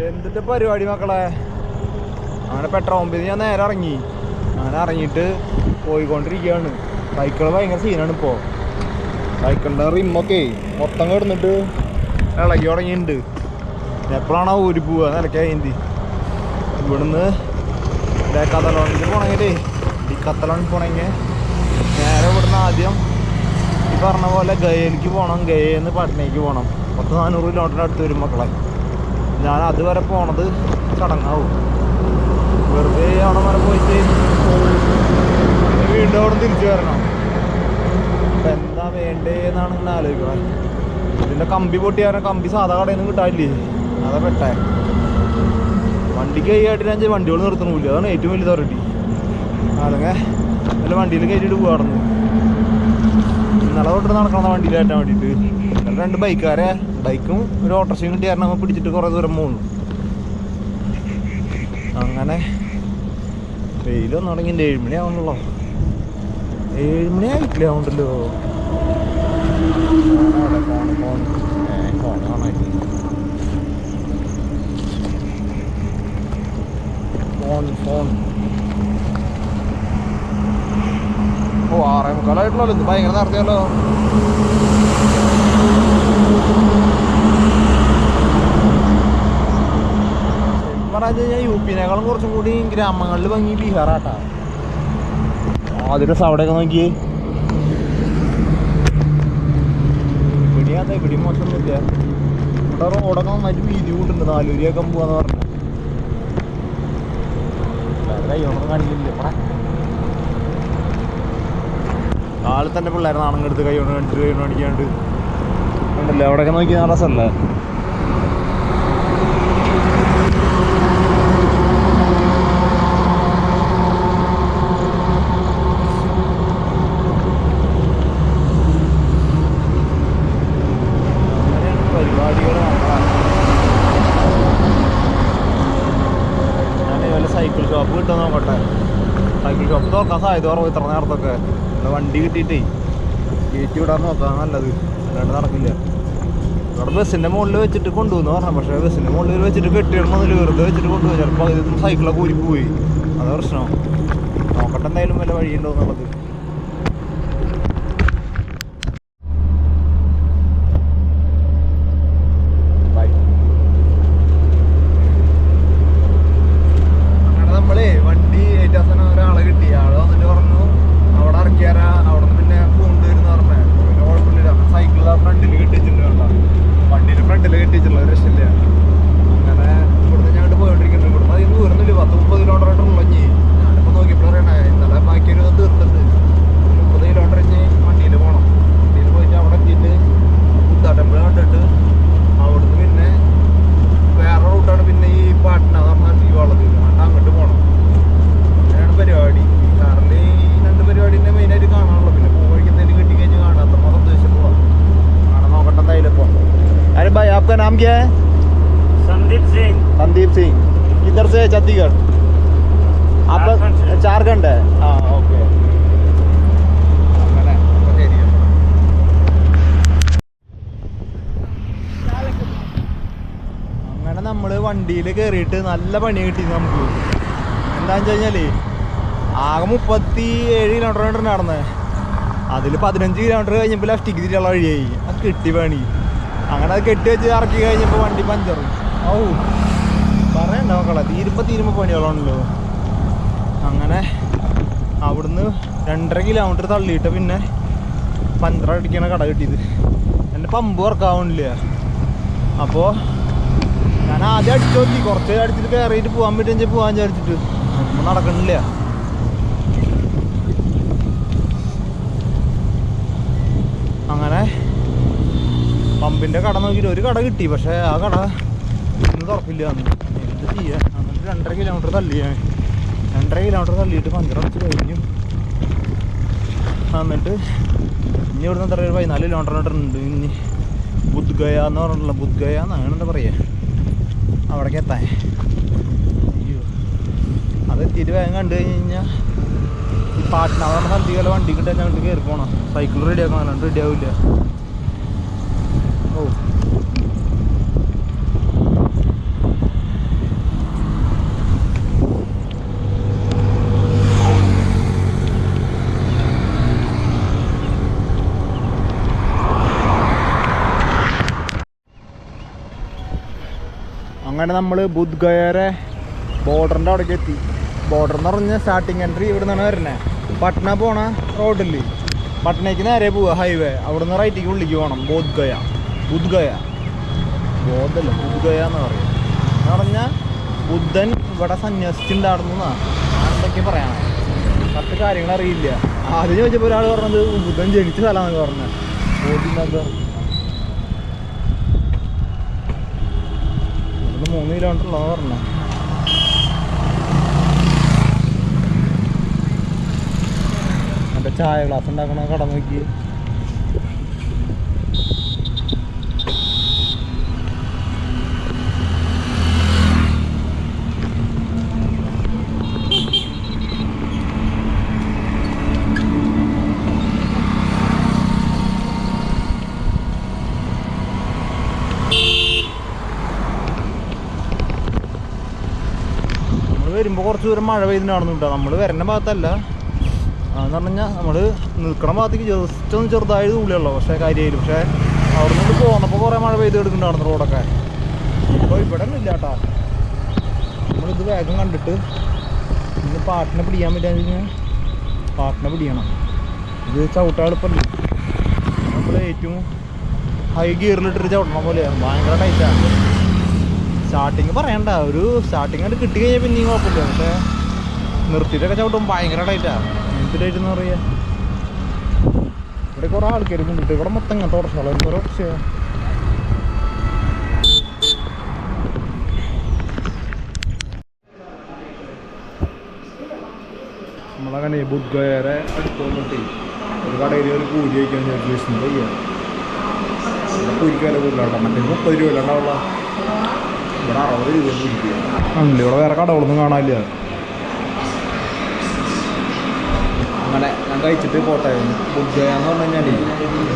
എന്തിട്ട് പരിപാടി മക്കളെ? അങ്ങനെ പെട്രോൾ പമ്പിൽ ഞാൻ നേരെ ഇറങ്ങി. അങ്ങനെ ഇറങ്ങിയിട്ട് പോയിക്കൊണ്ടിരിക്കുകയാണ്. സൈക്കിൾ ഭയങ്കര സീനാണ് ഇപ്പോൾ സൈക്കിളിന്റെ റിമ്മൊക്കെ മൊത്തം കിടന്നിട്ട് ഇളകി തുടങ്ങിയിട്ടുണ്ട്. എപ്പോഴാണോ ഊരി പോവുക നിലക്കായി ഇവിടുന്ന് കത്തലോണിൽ പോണെങ്കിൽ ഈ കത്തലോണിൽ പോണെങ്കിൽ നേരെ ഇവിടുന്ന് ആദ്യം ഈ പറഞ്ഞ പോലെ ഗയയിലേക്ക് പോകണം ഗയയിൽ നിന്ന് പട്നയ്ക്ക് പോകണം പത്ത് നാനൂറ് കിലോമീറ്റർ അടുത്ത് വരും മക്കളെ. ഞാൻ അതുവരെ പോണത് ചടങ്ങാവും. വെറുതെ അവിടെ വരെ പോയിട്ട് വീണ്ടും അവിടെ തിരിച്ചു വരണം. അപ്പൊ എന്താ വേണ്ടേന്നാണ് ഇങ്ങനെ ആലോചിക്കണം ഇതിന്റെ കമ്പി പൊട്ടിയാൽ കമ്പി സാധാ കടയൊന്നും നിന്ന് കിട്ടാനില്ലേ? അതാ പെട്ടേ. വണ്ടിക്ക് കൈയായിട്ട് ഞാൻ വണ്ടികൾ നിർത്തണമില്ല. അതാണ് ഏറ്റവും വലിയ അതോറിറ്റി അല്ലെങ്കിൽ നല്ല വണ്ടിയിൽ കയറ്റിയിട്ട് പോകാറുണ്ട് ഇന്നലെ തൊട്ട് നടക്കണം വണ്ടിയിൽ കയറ്റാൻ വേണ്ടിയിട്ട്. ഇന്നലെ രണ്ട് ബൈക്കാരെ ബൈക്കും ഒരു ഓട്ടോറിക്ഷയും കിട്ടി കാരണം പിടിച്ചിട്ട് കുറേ ദൂരം പോകുന്നു അങ്ങനെ വെയിലൊന്നും തുടങ്ങി ഏഴുമണി ആവണല്ലോ ഏഴുമണി ആയിട്ടില്ല ആവണ്ടല്ലോ phone phone phone phone phone. ഓ ആറേ മുക്കാലായിട്ടുള്ളല്ലോ ഇത് ഭയങ്കര നേരത്തെയല്ലോ പറഞ്ഞു കഴിഞ്ഞാൽ യു പിനേക്കാളും കുറച്ചും കൂടി ഗ്രാമങ്ങളിൽ ഭംഗി ബീഹാറാട്ടാ. ആദ്യത്തെ അവിടെയൊക്കെ നോക്കിയേ. ഇവിടെ അതെ ഇവിടെ ഇവിടെ റോഡൊക്കെ നന്നായിട്ട് വീതി കൂട്ടുണ്ട് നാലൂരിയൊക്കെ പോവാന്ന് പറഞ്ഞു. കാണിക്കില്ല ഇവിടെ. കാലിൽ തന്നെ പിള്ളേരെ നാണം എടുത്ത് കൈ കൊണ്ട് കാണിച്ചിട്ട് കൈ കൊണ്ട് കാണിക്കാണ്ട് ഉണ്ടല്ലോ അവിടെയൊക്കെ നോക്കി നല്ല രസമല്ലേ സൈക്കിൾ ഷോപ്പ് നോക്കട്ടെ. ഷോപ്പ് ഇത്ര നേരത്തൊക്കെ. വണ്ടി കിട്ടിയിട്ടേ. കയറ്റി വിടാൻ നോക്കാം നല്ലത്. അല്ലാണ്ട് നടക്കില്ല. ഇവിടെ ബസ്സിന്റെ മുകളിൽ വെച്ചിട്ട് കൊണ്ടുപോകുന്നു പറഞ്ഞു. പക്ഷേ ബസ്സിന്റെ മുകളിൽ വെച്ചിട്ട് കെട്ടിയിടണമെന്നില്ല വെറുതെ വെച്ചിട്ട് കൊണ്ടുപോയി. ചിലപ്പോൾ അതിൽ സൈക്കിളൊക്കെ ഊരിപ്പോയി. പോയി അതാ പ്രശ്നം. നോക്കട്ടെ എന്തായാലും വല്ല വഴിയുണ്ടോ എന്നുള്ളത്. नाम क्या है संदीप सिंह संदीप सिंह किधर से है छत्तीसगढ़ आपका झारखंड से। झारखंड है हाँ ओके അങ്ങനെ അപ്പോൾ ശരി അങ്ങനെ നമ്മൾ വണ്ടിയിൽ കയറിയിട്ട് നല്ല പണി കിട്ടി നമുക്ക് എന്താണെന്ന് വെച്ച് കഴിഞ്ഞാൽ ആകെ മുപ്പത്തി ഏഴ് കിലോമീറ്റർ നടന്നത് അതിൽ പതിനഞ്ച് കിലോമീറ്റർ കഴിഞ്ഞപ്പോൾ ലെഫ്റ്റിക്ക് തിരിയുള്ള വഴിയായി അത് കിട്ടി പണി അങ്ങനെ കെട്ടി വെച്ച് ഇറക്കി കഴിഞ്ഞപ്പോൾ വണ്ടി പഞ്ചർ. ഔ. പറയണ്ട മക്കളെ തീരുമ്പോൾ തീരുമ്പോൾ പണികളാണല്ലോ. അങ്ങനെ അവിടുന്ന് രണ്ടര കിലോമീറ്റർ തള്ളിയിട്ട് പിന്നെ പഞ്ചർ അടിക്കണ കട കിട്ടിയത്. എന്റെ പമ്പ് വർക്കാവണില്ല. അപ്പോൾ ഞാൻ ആദ്യം അടിച്ചു നോക്കി കുറച്ച് അടിച്ചിട്ട് കയറിയിട്ട് പോകാൻ പറ്റുമെങ്കിൽ പോകാൻ വിചാരിച്ചിട്ട്. നടക്കണില്ല അങ്ങനെ പമ്പിന്റെ കട നോക്കിയിട്ട് ഒരു കട കിട്ടി പക്ഷേ ആ കട ഇന്ന് തുറക്കില്ല. എന്ത് ചെയ്യാ? എന്നിട്ട് രണ്ടര കിലോമീറ്റർ തള്ളി രണ്ടര കിലോമീറ്റർ തള്ളിയിട്ട് പഞ്ചർ അടിച്ച് കഴിഞ്ഞു. എന്നിട്ട് ഇനി ഇവിടുന്ന് എത്ര ഒരു പതിനാല് കിലോമീറ്റർ ഉണ്ട്. ഇനി ബുദ്ഗയ എന്ന് പറഞ്ഞിട്ടുള്ള ബുദ്ഗയ എന്നാണ് എന്താ പറയുക അവിടേക്ക് എത്താൻ. അയ്യോ. അതെത്തിയിട്ട് വേഗം കണ്ടു കഴിഞ്ഞ് കഴിഞ്ഞാൽ ഈ വല്ല വണ്ടി കിട്ടാൻ വേണ്ടി കയറി പോകണം സൈക്കിൾ റെഡി ആക്കണം. അല്ലാണ്ട് റെഡി ആവില്ല. അങ്ങനെ നമ്മൾ ബുദ്ധ്ഗയരെ ബോർഡറിന്റെ അവിടേക്ക് എത്തി. ബോർഡർ എന്ന് പറഞ്ഞാൽ സ്റ്റാർട്ടിങ് എൻട്രി ഇവിടെ നിന്നാണ് വരുന്നത് പട്ന പോണ റോഡില്ലേ പട്നയ്ക്ക് നേരെ പോവുക ഹൈവേ അവിടെ നിന്ന് റൈറ്റിക്ക് ഉള്ളിലേക്ക് പോകണം ബോധ്ഗയ ബുദ്ഗയ ബോധല്ല ബുദ്ഗയ എന്ന് പറയും. എന്ന് പറഞ്ഞാൽ ബുദ്ധൻ ഇവിടെ സന്യസിച്ചിട്ടുണ്ടായിരുന്നു എന്തൊക്കെ പറയണം. കറക്റ്റ് കാര്യങ്ങൾ അറിയില്ല. ആദ്യം ചോദിച്ചപ്പോൾ ഒരാൾ പറഞ്ഞത് ബുദ്ധൻ ജനിച്ച സ്ഥലമാണെന്ന് പറഞ്ഞത് ബോധിനഗർ ഇവിടുന്ന് മൂന്ന് കിലോമീറ്റർ ഉള്ളതെന്ന് പറഞ്ഞു. മറ്റേ ചായ ഗ്ലാസ് ഉണ്ടാക്കണ കട നോക്കി നമ്മൾ വരുമ്പോൾ കുറച്ച് ദൂരം മഴ പെയ്തിട്ടാണെന്ന് കാണുന്നുണ്ട് നമ്മൾ വരുന്ന ഭാഗത്തല്ല. അതെന്ന് പറഞ്ഞാൽ നമ്മൾ നിൽക്കണ ഭാഗത്തേക്ക് ജസ്റ്റ് ഒന്ന് ചെറുതായത് തുള്ളിയുള്ളൂ പക്ഷേ കാര്യമായില്ല പക്ഷേ അവിടെ നിന്ന് പോന്നപ്പോൾ കുറേ മഴ പെയ്ത് എടുക്കുന്നുണ്ടായിരുന്നു റോഡൊക്കെ. അപ്പോൾ ഇവിടെ ഒന്നും ഇല്ല കേട്ടോ. നമ്മളിത് വേഗം കണ്ടിട്ട് ഇന്ന് പാട്ടിനെ പിടിക്കാൻ പറ്റുക കഴിഞ്ഞാൽ പാട്ടിനെ പിടിക്കണം. ഇത് ചവിട്ടാളിപ്പല്ല നമ്മൾ ഏറ്റവും ഹൈ ഗിയറിലിട്ടിട്ട് ചവിട്ടണ പോലെയാണ്. ഭയങ്കര ടൈറ്റാണ് സ്റ്റാർട്ടിങ് പറയണ്ട. ഒരു സ്റ്റാർട്ടിങ് ആയിട്ട് കിട്ടി കഴിഞ്ഞാൽ പിന്നെയും കുഴപ്പമില്ല പക്ഷേ നിർത്തിയിട്ടൊക്കെ ചവിട്ടും ഭയങ്കര ഡേറ്റാണ് എന്ത് ഡേറ്റ് എന്ന് പറയുക ഇവിടെ കുറേ ആൾക്കാർ കൊണ്ടിട്ട് ഇവിടെ മൊത്തം ഇങ്ങനത്തെ പ്രശ്നമുള്ള കുറേ പ്രശ്നമാണ് നമ്മളങ്ങനെ ബുദ്ധയേറെ അടുത്തോട്ട് ഒരു കടയിൽ ഒരു കൂലി വയ്ക്കാൻ വിഷ്ണു പയ്യ കൂലിക്കാരെ കൂടുതലാണ് മറ്റേ മുപ്പത് രൂപ ഉണ്ടാവുള്ള ആണല്ലേ ഇവിടെ വേറെ കടകളൊന്നും കാണാനില്ല. അങ്ങനെ ഞാൻ കഴിച്ചിട്ട് പോട്ടെ. ബുദ്ധയെന്ന് പറഞ്ഞു കഴിഞ്ഞാൽ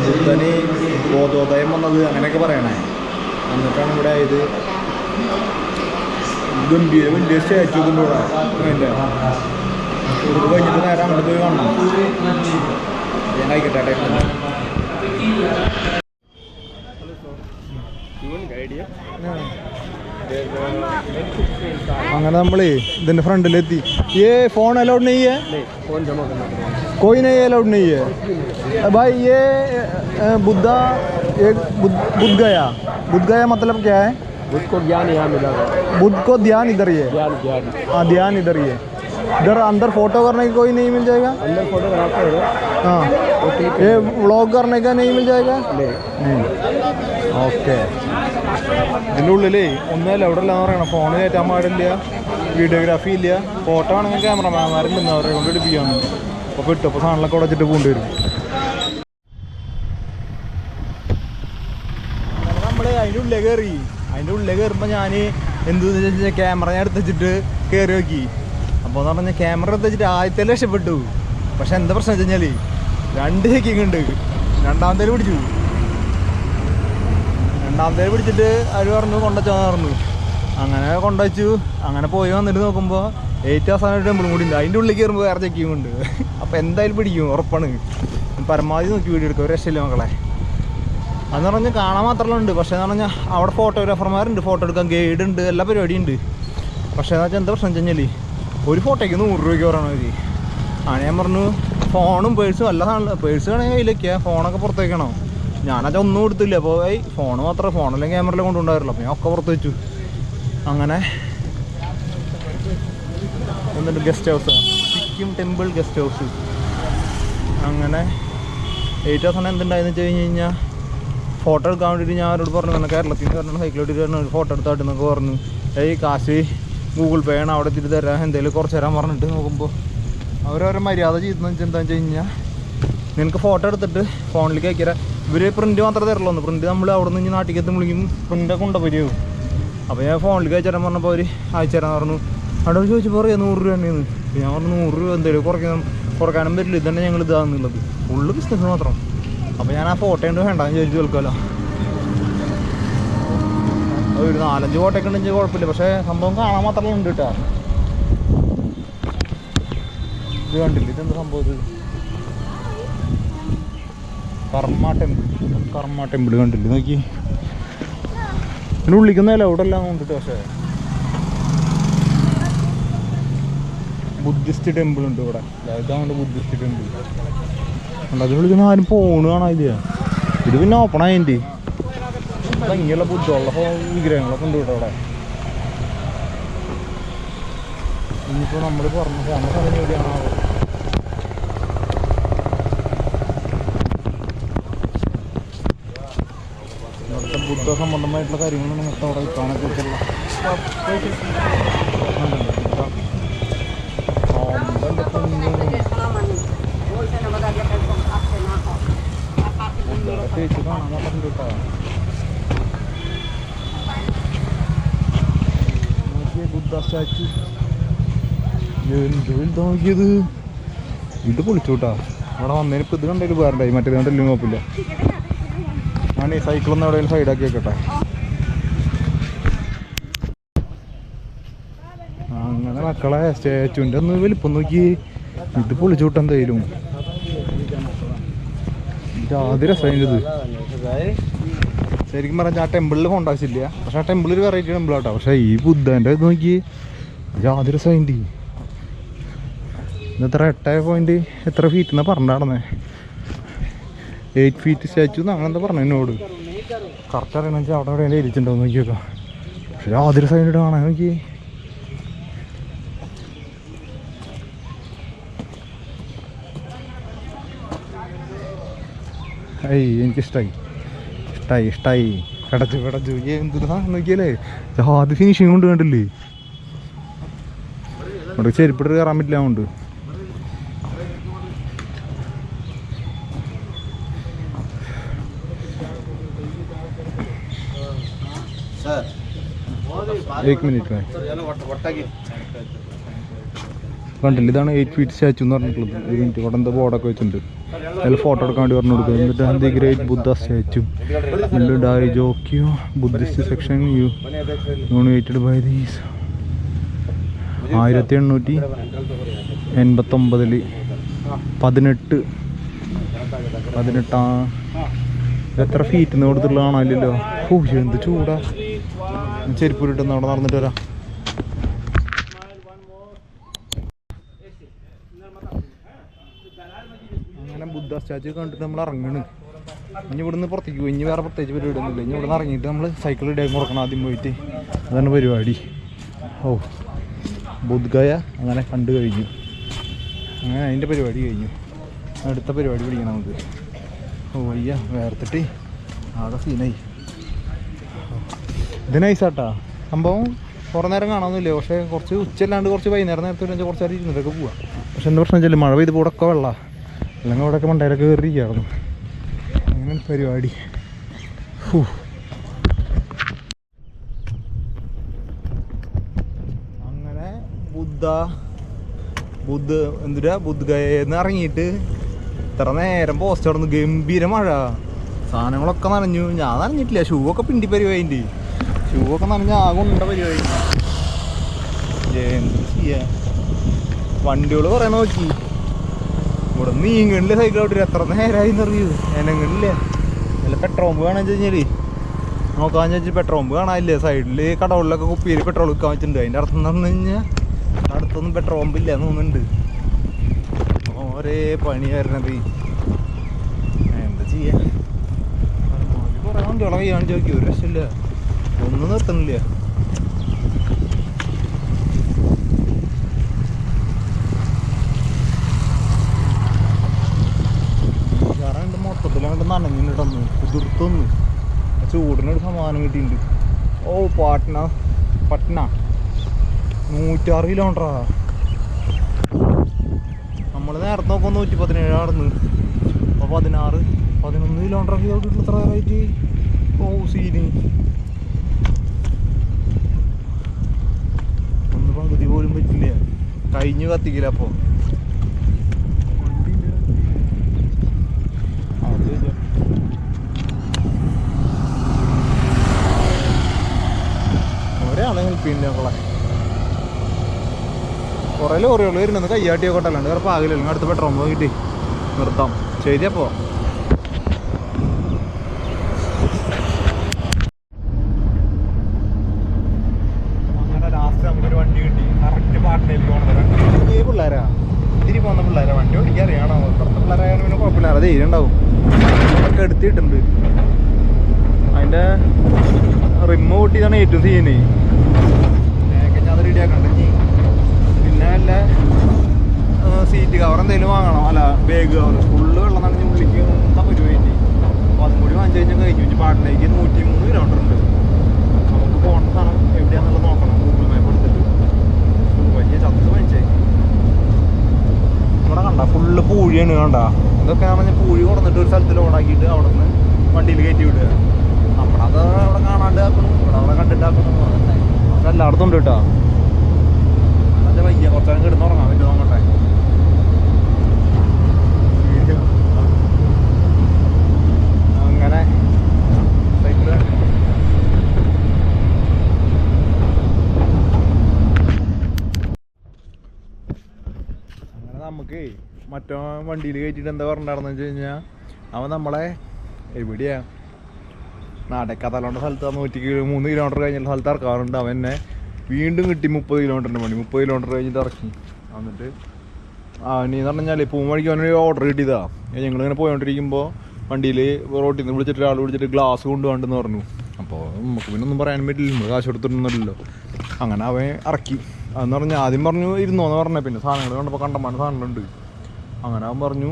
ബുദ്ധന് ബോധോദയം വന്നത് അങ്ങനെയൊക്കെ പറയണേ. എന്നിട്ടാണ് ഇവിടെ ഇത് ഗംഭീര വലിയ സ്റ്റാച്ചു ഒക്കെ കൂടെ ഇവിടെ അതിന്റെ. ഇത് കഴിഞ്ഞിട്ട് നേരെ അങ്ങോട്ട് പോയി കാണണം. ഞാൻ കഴിക്കട്ടെ ടൈം അങ്ങനെ നമ്മളേ ഇതിന്റെ ഫ്രണ്ടിലെത്തി ये फोन अलाउड नहीं है कोई नहीं अलाउड नहीं है अ, भाई ये अ, बुद्धा एक बुद्ध बुद्ध गया बुद्ध गया मतलब क्या है बुद्ध को ज्ञान यहाँ मिला बुद्ध को ध्यान इधर ही है ज्ञान ज्ञान हाँ ध्यान इधर ही है इधर अंदर फोटो करने की कोई नहीं मिल जाएगा अंदर फोटो कराते हो हाँ ये व्लॉग करने का नहीं मिल जाएगा नहीं ഓക്കെ ഇതിന്റെ ഉള്ളിലേ ഒന്നല്ല എവിടെ എല്ലാം പറയണം ഫോൺ കയറ്റാൻ പാടില്ല. വീഡിയോഗ്രാഫി ഇല്ല. ഫോട്ടോ ആണെങ്കിൽ ക്യാമറമാന്മാരുണ്ടെന്ന് അവരെ കൊണ്ട് എടുപ്പിക്കാണ്. അപ്പോൾ കിട്ടും. അപ്പോൾ സാധനങ്ങളൊക്കെ ഉടച്ചിട്ട് പോകേണ്ടി വരും. നമ്മൾ അതിന്റെ ഉള്ളിൽ കയറി. അതിന്റെ ഉള്ളിൽ കയറുമ്പോൾ ഞാൻ എന്തെന്ന് വെച്ചാൽ ക്യാമറ ഞാൻ വെച്ചിട്ട് കയറി നോക്കി. അപ്പോൾ എന്ന് പറഞ്ഞാൽ ക്യാമറ എടുത്ത് വെച്ചിട്ട് ആദ്യത്തെ രക്ഷപ്പെട്ടു. പക്ഷെ എന്താ പ്രശ്നം വെച്ച് കഴിഞ്ഞാൽ രണ്ട് ചെക്കിങ് ഉണ്ട്. രണ്ടാമത്തേൽ പിടിച്ചു. രണ്ടാമത്തെ പിടിച്ചിട്ട് അവർ പറഞ്ഞു കൊണ്ടുവച്ചാന്ന് പറഞ്ഞു. അങ്ങനെ കൊണ്ടുവച്ചു അങ്ങനെ പോയി വന്നിട്ട് നോക്കുമ്പോൾ ഏറ്റവും അവസാനം ടെമ്പിളും കൂടി ഉണ്ട്. അതിന്റെ ഉള്ളിൽ കയറുമ്പോൾ വേറെ ചെക്കിങ് ഉണ്ട്. അപ്പോൾ എന്തായാലും പിടിക്കും ഉറപ്പാണ്. പരമാവധി നോക്കി വീഡിയോ എടുക്കും. ഒരു രക്ഷയില്ല മക്കളെ. അതെന്ന് പറഞ്ഞാൽ കാണാൻ മാത്രമല്ല ഉണ്ട് പക്ഷേ എന്ന് പറഞ്ഞാൽ അവിടെ ഫോട്ടോഗ്രാഫർമാരുണ്ട്. ഫോട്ടോ എടുക്കാൻ ഗൈഡ് ഉണ്ട്. എല്ലാ പരിപാടിയും ഉണ്ട്. പക്ഷേ എന്ന് വെച്ചാൽ എന്താ പ്രശ്നം വെച്ച് കഴിഞ്ഞാൽ ഒരു ഫോട്ടോയ്ക്ക് നൂറ് രൂപയ്ക്ക് പറയണ മതി ആ ഞാൻ പറഞ്ഞു ഫോണും പേഴ്സും എല്ലാ സാധനം പേഴ്സ് വേണമെങ്കിൽ കയ്യിലേക്കാണ് ഫോണൊക്കെ പുറത്തേക്കണോ ഞാനത് ഒന്നും കൊടുത്തില്ല അപ്പോൾ ഈ ഫോൺ മാത്രമേ ഫോണെല്ലാം ക്യാമറയിലും കൊണ്ടുണ്ടായിരുള്ളൂ അപ്പോൾ ഞാൻ ഒക്കെ പുറത്ത് വെച്ചു. അങ്ങനെ. എന്നിട്ട് guest house Sikkim temple guest house അങ്ങനെ. ഏറ്റവും അവസാനം എന്തുണ്ടായെന്ന് വെച്ച് കഴിഞ്ഞ് കഴിഞ്ഞാൽ ഫോട്ടോ എടുക്കാൻ വേണ്ടിയിട്ട് ഞാൻ അവരോട് പറഞ്ഞു കേരളത്തിൽ നിന്ന് പറഞ്ഞാൽ സൈക്കിളോട്ട് ഒരു ഫോട്ടോ എടുത്തായിട്ട് എന്നൊക്കെ പറഞ്ഞു. ഏയ് കാശ് ഗൂഗിൾ പേ ആണ് അവിടെ എത്തിയിട്ട് തരാം. എന്തെങ്കിലും കുറച്ച് തരാൻ പറഞ്ഞിട്ട് നോക്കുമ്പോൾ അവരവരെ മര്യാദ ചെയ്തെന്ന് വെച്ചാൽ എന്താണെന്ന് വെച്ച് കഴിഞ്ഞാൽ നിനക്ക് ഫോട്ടോ എടുത്തിട്ട് ഫോണിലേക്ക് അയക്കാം ഇവർ പ്രിന്റ് മാത്രമേ തരുള്ളൂ പ്രിന്റ് നമ്മൾ അവിടെ നിന്ന് നാട്ടിലേക്ക് എത്തുമ്പോഴേക്കും പ്രിന്റൊക്കെ കൊണ്ടുപോയി അപ്പോൾ ഞാൻ ഫോണിൽ പറഞ്ഞപ്പോ പറഞ്ഞപ്പോൾ അവർ അയച്ചു തരാൻ പറഞ്ഞു. അവിടെ ചോദിച്ചപ്പോൾ പറയാം നൂറ് രൂപ തന്നെയാണ്. ഞാൻ പറഞ്ഞു നൂറ് രൂപ എന്തെങ്കിലും കുറയ്ക്കാൻ കുറക്കാനും പറ്റില്ല. ഇതന്നെ ഞങ്ങൾ ഇതാണെന്നുള്ളത് ഫുള്ള് ബിസിനസ് മാത്രം. അപ്പോൾ ഞാൻ ആ ഫോട്ടോ ഉണ്ട് വേണ്ടെന്ന് ചോദിച്ചു കേൾക്കാമല്ലോ ഒരു നാലഞ്ച് ഫോട്ടോ ഒക്കെ ഉണ്ടെങ്കിൽ കുഴപ്പമില്ല. പക്ഷേ സംഭവം കാണാൻ മാത്രമേ ഉണ്ട് കേട്ടോ. ഇത് കണ്ടില്ല? ഇതെന്താ സംഭവം കർമ്മ ടെമ്പിൾ കർമ്മ ടെമ്പിൾ കണ്ടില്ല? നോക്കി. ഇതിന്റെ ഉള്ളിക്കുന്ന അവിടെ എല്ലാം കൊണ്ടിട്ട് പക്ഷേ. ബുദ്ധിസ്റ്റ് ടെമ്പിൾ ഉണ്ട് ഇവിടെ. ഇതാണ് ബുദ്ധിസ്റ്റ് ടെമ്പിൾ അതിന് വിളിക്കുന്ന ആരും പോണ് കാണാനില്ല ഇത് പിന്നെ ഓപ്പൺ ആയിന്റെ ഇങ്ങനെയുള്ള ബുദ്ധമുള്ള വിഗ്രഹങ്ങളൊക്കെ ഉണ്ട് ഇവിടെ അവിടെ. ഇനിയിപ്പോൾ നമ്മൾ പറഞ്ഞ സ്ഥലം എവിടെയാണോ ഇവിടുത്തെ സംബന്ധമായിട്ടുള്ള കാര്യങ്ങളാണ് മൊത്തം അവിടെ കാണാൻ പറഞ്ഞിട്ട് കേട്ടോ ഇത് പൊളിച്ചു കേട്ടാ ഇവിടെ വന്നതിന് ഇപ്പം ഇത് കണ്ടൊരു വേറെ മറ്റേ കണ്ടല്ലേ കുഴപ്പമില്ല ഞാൻ ഈ സൈക്കിളൊന്നും എവിടെയെങ്കിലും ആക്കി വെക്കട്ടെ. അങ്ങനെ മക്കളെ സ്റ്റാച്ചുവിന്റെ ഒന്ന് വലിപ്പം നോക്കി. ഇത് പൊളിച്ചു വിട്ട എന്തായാലും. ആദ്യ ഇത്? ശരിക്കും പറഞ്ഞാൽ ആ ടെമ്പിളിൽ പോകേണ്ട പക്ഷെ ആ ടെമ്പിൾ ഒരു വെറൈറ്റി ടെമ്പിൾ ആട്ടോ. പക്ഷെ ഈ ബുദ്ധന്റെ ഇത് നോക്കി. ആദ്യ രസമായിട്ട് എത്ര എട്ട് പോയിന്റ് എത്ര ഫീറ്റ് എന്നാ പറഞ്ഞാടന്നേ എയ്റ്റ് ഫീറ്റ് സ്റ്റാച്ചു എന്ന് അങ്ങനെന്താ പറഞ്ഞു എന്നോട്. കറക്റ്റ് അറിയണമെന്ന് വെച്ചാൽ അവിടെ എവിടെയെങ്കിലും ഇരിച്ചിട്ടുണ്ടോ നോക്കിയൊക്കെ. പക്ഷേ അതിര് സൈഡ് കാണാൻ നോക്കി ഐ എനിക്കിഷ്ടായി. ഇഷ്ടായി ഇഷ്ടായി. കടച്ചു കടച്ചു എന്തൊരു സാധനം നോക്കിയാലേ? ആദ്യ ഫിനിഷിങ് കൊണ്ട് കണ്ടില്ലേ? ചെരുപ്പിട്ട് കയറാൻ പറ്റില്ല അതുകൊണ്ട്. ഏക് മിനിറ്റ് കണ്ടില്ല? ഇതാണ് എയ്റ്റ് ഫീറ്റ് സ്റ്റാച്ചു എന്ന് പറഞ്ഞിട്ടുള്ളത് ഇതിന്റെ ഉടന്റെ ബോർഡൊക്കെ വെച്ചിട്ടുണ്ട്. അതിൽ ഫോട്ടോ എടുക്കാൻ വേണ്ടി പറഞ്ഞു കൊടുക്കും എന്നിട്ട് ദി ഗ്രേറ്റ് ബുദ്ധ സ്റ്റാച്ചു ഡാരി ജോക്കിയോ Buddhist section you nominated by these ആയിരത്തി എണ്ണൂറ്റി എൺപത്തൊമ്പതിൽ പതിനെട്ട് പതിനെട്ടാ എത്ര ഫീറ്റ് നിന്ന് കൊടുത്തിട്ടുള്ള കാണാനില്ലല്ലോ ഓ എന്ത് ചൂടാ. ചെരുപ്പ് ഇട്ടുന്ന അവിടെ നടന്നിട്ട് വരാം. അങ്ങനെ ബുദ്ധ സ്റ്റാച്ചു കണ്ടിട്ട് നമ്മൾ ഇറങ്ങണ്. ഇനി ഇവിടുന്ന് പുറത്തേക്ക് പോയി. ഇനി വേറെ പ്രത്യേകിച്ച് പരിപാടി ഒന്നുമില്ല ഇനി ഇവിടുന്ന് ഇറങ്ങിയിട്ട് നമ്മൾ സൈക്കിൾ ഇടയിൽ കൊടുക്കണം ആദ്യം പോയിട്ട്. അതാണ് പരിപാടി. ഓ ബുദ്ഗയ അങ്ങനെ കണ്ടു കഴിഞ്ഞു. അങ്ങനെ അതിന്റെ പരിപാടി കഴിഞ്ഞു. അടുത്ത പരിപാടി പിടിക്കണം നമുക്ക്. ഓ അയ്യ വേർത്തിട്ട് ആകെ സീനായി ഇത് നൈസാട്ടാ സംഭവം കുറേ നേരം കാണാമെന്നില്ല പക്ഷേ കുറച്ച് ഉച്ചല്ലാണ്ട് കുറച്ച് വൈകുന്നേരം നേരത്തെ ഒരു കുറച്ച് നേരം ഇരുന്നിട്ടൊക്കെ പോവാം. പക്ഷെ എന്താ പ്രശ്നം വെച്ചാൽ മഴ പെയ്ത് പോടൊക്കെ വെള്ളം. അല്ലെങ്കിൽ അവിടെയൊക്കെ മണ്ടയിലൊക്കെ കയറിയിരിക്കുകയായിരുന്നു അങ്ങനെ പരിപാടി. ഹൂ. അങ്ങനെ ബുദ്ധ ബുദ്ധ എന്തുരാ ബുദ്ധഗയെന്ന് ഇറങ്ങിയിട്ട് ഇത്ര നേരം പോസ്റ്റ് നടന്നു. ഗംഭീര മഴ. സാധനങ്ങളൊക്കെ നനഞ്ഞു. ഞാൻ നനഞ്ഞിട്ടില്ല. ഷൂ ഒക്കെ പിണ്ടി പരിപാടി ഷൂ ഒക്കെ നനഞ്ഞ ആകുന്നുണ്ട പരിപാടി. എന്ത് ചെയ്യാ? വണ്ടികൾ പറയാൻ നോക്കി. ഇവിടെ നീങ്ങണില്ല സൈക്കിൾ ഓട്ടിട്ട് എത്ര നേരമായി എന്നറിയൂ എനങ്ങളില്ല നല്ല പെട്രോൾ പമ്പ് കാണാൻ കഴിഞ്ഞാൽ. നോക്കാന്ന് വെച്ചാൽ പെട്രോൾ പമ്പ് കാണാനില്ലേ? സൈഡിൽ കടകളിലൊക്കെ കുപ്പിയിൽ പെട്രോൾ വിൽക്കാൻ വെച്ചിട്ടുണ്ട്. അതിന്റെ അർത്ഥം എന്ന് കഴിഞ്ഞാൽ അടുത്തൊന്നും പെട്രോൾ പമ്പ് ഇല്ല എന്ന് തോന്നുന്നുണ്ട്. ഒരേ പണി വരണത്. എന്താ ചെയ്യാ? കുറേ വണ്ടികളെ കൈയാണ് ചോദിക്കും. ഒരു രക്ഷമില്ല ഒന്നും അങ്ങോട്ട് നനഞ്ഞിട്ടൊന്ന് കുതിർത്തൊന്ന് ചൂടിനൊരു സമാധാനം കിട്ടിയിട്ടുണ്ട്. ഓ പാട്ന. പട്ന. നൂറ്റാറ് കിലോമീറ്ററാ നമ്മൾ നേരത്തെ നോക്കുമ്പോൾ നൂറ്റി പതിനേഴ് നടന്ന് അപ്പോൾ പതിനാറ് പതിനൊന്ന് കിലോമീറ്റർ ഒക്കെ ഇത്ര റേറ്റ് ഓ സീന്. തിരിഞ്ഞു കത്തിക്കില്ല അപ്പോൾ ഒരാണെങ്കിൽ പിന്നെ കൊള്ളെ. കുറേ ലോറികൾ വരുന്നത് കയ്യാട്ടിയോ കൊട്ടല്ലാണ്ട് ചിലപ്പോൾ ആകില്ലല്ലോ. അടുത്ത പെട്രോൾ കിട്ടി. നിർത്താം. ശരിയപ്പോൾ അങ്ങനെ ലാസ്റ്റ് നമുക്കൊരു വണ്ടി കിട്ടി. കറക്റ്റ് പാർട്ടിലേക്ക് പിള്ളേരാ? ഇത്തിരി പോന്ന പിള്ളേരാ? വണ്ടി ഓടിക്കാൻ അറിയണോ പുറത്തെ പിള്ളേരായാലും പിന്നെ കുഴപ്പമില്ല. അത് ധൈര്യം ഉണ്ടാവും. ഒക്കെ എടുത്തിട്ടുണ്ട്. അതിന്റെ റിമ്മ് പൊട്ടിയതാണ് ഏറ്റവും സീന്. അത് റെഡിയാക്കണ്ട പിന്നെ അല്ല സീറ്റ് കവർ എന്തെങ്കിലും വാങ്ങണം? അല്ല ബാഗ് കവർ ഫുള്ള് വെള്ളം നനഞ്ഞ് ഉള്ളിലേക്ക് ഒരു വേണ്ടി അപ്പോൾ അതും കൂടി വാങ്ങിച്ചു കഴിഞ്ഞാൽ കഴിഞ്ഞു. വെച്ച് പാട്ടിലേക്ക് നൂറ്റി മൂന്ന് കിലോമീറ്റർ ഉണ്ട് നമുക്ക് പോകേണ്ട സ്ഥലം എവിടെയാണെന്നുള്ളത് നോക്കണം. ഗൂഗിൾ മാപ്പ് എടുത്തിട്ട്. വലിയ ചത്ത് വാങ്ങിച്ചേക്ക് പൂഴിയാണ് കണ്ട. ഇതൊക്കെ നമ്മൾ പൂഴി കൊടുത്തിട്ട് ഒരു സ്ഥലത്തിൽ ഓടാക്കിയിട്ട് അവിടെ നിന്ന് വണ്ടിയിൽ കയറ്റി വിടുക. അത് അവിടെ കാണാണ്ട് ആക്കണം ഇവിടെ അവിടെ കണ്ടിട്ടാക്കണം അതൊക്കെ എല്ലായിടത്തും ഉണ്ട് കേട്ടോ. അതെ വയ്യ. കുറച്ചേരം കിടന്ന് ഉറങ്ങാൻ പറ്റുമോ അങ്ങോട്ടെ? അങ്ങനെ നമുക്ക് മറ്റോ വണ്ടിയിൽ കയറ്റിയിട്ട് എന്താ പറഞ്ഞിട്ടുണ്ടെന്ന് വെച്ച് കഴിഞ്ഞാൽ അവൻ നമ്മളെ എവിടെയാ? നാടക്കതലോണ്ട സ്ഥലത്ത് നൂറ്റി കിലോ മൂന്ന് കിലോമീറ്റർ കഴിഞ്ഞുള്ള സ്ഥലത്ത് ഇറക്കാറുണ്ട്. അവൻ എന്നെ വീണ്ടും കിട്ടി മുപ്പത് കിലോമീറ്ററിന്റെ പണി. മുപ്പത് കിലോമീറ്റർ കഴിഞ്ഞിട്ട് ഇറക്കി. എന്നിട്ട് അവനെന്ന് പറഞ്ഞാൽ പൂം വഴിക്ക് അവനൊരു ഓർഡർ കിട്ടിയതാ. ഞങ്ങളിങ്ങനെ പോയോണ്ടിരിക്കുമ്പോൾ വണ്ടിയിൽ റോട്ടിൽ നിന്ന് വിളിച്ചിട്ട് ഒരാൾ വിളിച്ചിട്ട് ഗ്ലാസ് കൊണ്ടുപോകണ്ടെന്ന് പറഞ്ഞു. അപ്പോൾ നമുക്ക് പിന്നെ ഒന്നും പറയാൻ പറ്റില്ല. നമ്മൾ കാശ് കൊടുത്തിട്ടൊന്നുമില്ലല്ലോ. അങ്ങനെ അവൻ ഇറക്കി. അതെന്ന് പറഞ്ഞാൽ ആദ്യം പറഞ്ഞു ഇരുന്നോന്ന് പറഞ്ഞ. പിന്നെ സാധനങ്ങൾ കണ്ടപ്പോൾ കണ്ടമാനം സാധനങ്ങളുണ്ട്. അങ്ങനെ അവൻ പറഞ്ഞു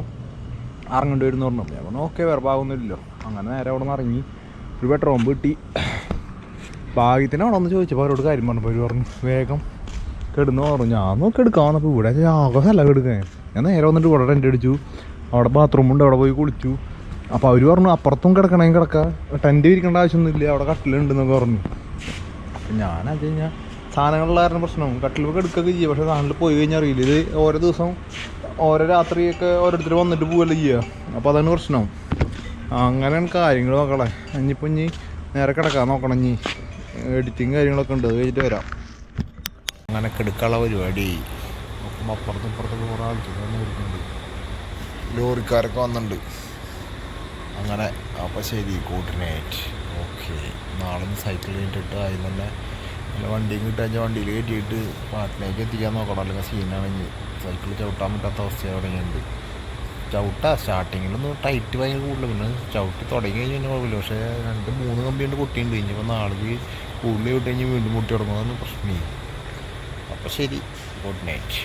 ഇറങ്ങേണ്ടി വരുമെന്ന് പറഞ്ഞു. ഞാൻ പറഞ്ഞു ഓക്കെ വേറെ ഭാഗമൊന്നുമില്ലല്ലോ അങ്ങനെ നേരെ അവിടെ നിന്ന് ഇറങ്ങി. ഒരു പെട്രോൾ കിട്ടി. ഭാഗ്യത്തിന് അവിടെ ഒന്ന് ചോദിച്ചപ്പോൾ അവരോട് കാര്യം പറഞ്ഞപ്പോൾ അവർ പറഞ്ഞു വേഗം കെടുന്നു പറഞ്ഞു. ഞാൻ നോക്കി എടുക്കാൻ വന്നപ്പോൾ ഇവിടെ ആകാശമല്ല കെടുക്കാൻ ഞാൻ നേരെ വന്നിട്ട് ഇവിടെ ടെന്റ് അടിച്ചു. അവിടെ ബാത്റൂം ഉണ്ട് അവിടെ പോയി കുളിച്ചു. അപ്പോൾ അവർ പറഞ്ഞു അപ്പുറത്തും കിടക്കണമെങ്കിൽ കിടക്കാം. ടെന്റ് വിരിക്കേണ്ട ആവശ്യമൊന്നുമില്ല. അവിടെ കട്ടിലുണ്ടെന്നൊക്കെ പറഞ്ഞു. അപ്പം ഞാൻ അത് കഴിഞ്ഞാൽ സാധനങ്ങളുള്ള കാരണം പ്രശ്നം. കട്ടിലൊക്കെ എടുക്കുകയൊക്കെ ചെയ്യും. പക്ഷേ സാധനത്തിൽ പോയി കഴിഞ്ഞാൽ അറിയില്ല. ഇത് ഓരോ ദിവസം ഓരോ രാത്രിയൊക്കെ ഓരോരുത്തർ വന്നിട്ട് പോവല്ലേ ചെയ്യുക അപ്പോൾ അതാണ് പ്രശ്നം. അങ്ങനെയാണ് കാര്യങ്ങൾ നോക്കണേ ഇനിയിപ്പോൾ ഇനി നേരെ കിടക്കാൻ നോക്കണം ഇനി. എഡിറ്റിങ് കാര്യങ്ങളൊക്കെ ഉണ്ട് അത് കഴിഞ്ഞിട്ട് വരാം. അങ്ങനെ കിടക്കാനുള്ള പരിപാടി. നോക്കുമ്പോൾ അപ്പുറത്തും ഇപ്പുറത്തൊക്കെ കുറേ ആൾക്കാർ ലോറിക്കാരൊക്കെ വന്നിട്ടുണ്ട്. അങ്ങനെ അപ്പോൾ ശരി നൈറ്റ് ഓക്കെ നാളെ സൈക്കിൾ കഴിഞ്ഞിട്ട് അതിൽ തന്നെ നല്ല വണ്ടിയും കിട്ടാച്ച വണ്ടിയിൽ കയറ്റിയിട്ട് പാട്ടിലേക്ക് എത്തിക്കാൻ നോക്കണം. അല്ലെങ്കിൽ സീനാണെങ്കിൽ സൈക്കിൾ ചവിട്ടാൻ പറ്റാത്ത അവസ്ഥയാണ് തുടങ്ങിയിട്ടുണ്ട് ചവിട്ടാ സ്റ്റാർട്ടിങ്ങിലൊന്നും ടൈറ്റ് ഭയങ്കര കൂടുതൽ പിന്നെ ചവിട്ടി തുടങ്ങി കഴിഞ്ഞാൽ കുഴപ്പമില്ല. പക്ഷേ രണ്ട് മൂന്ന് കമ്പിയുണ്ട് പൊട്ടിയിട്ടുണ്ട് ഇനിയിപ്പോൾ നാളേക്ക് കൂടുതൽ വിട്ട് കഴിഞ്ഞ് വീണ്ടും പൊട്ടി തുടങ്ങുന്നതാണ് പ്രശ്നമില്ല അപ്പോൾ ശരി. Good night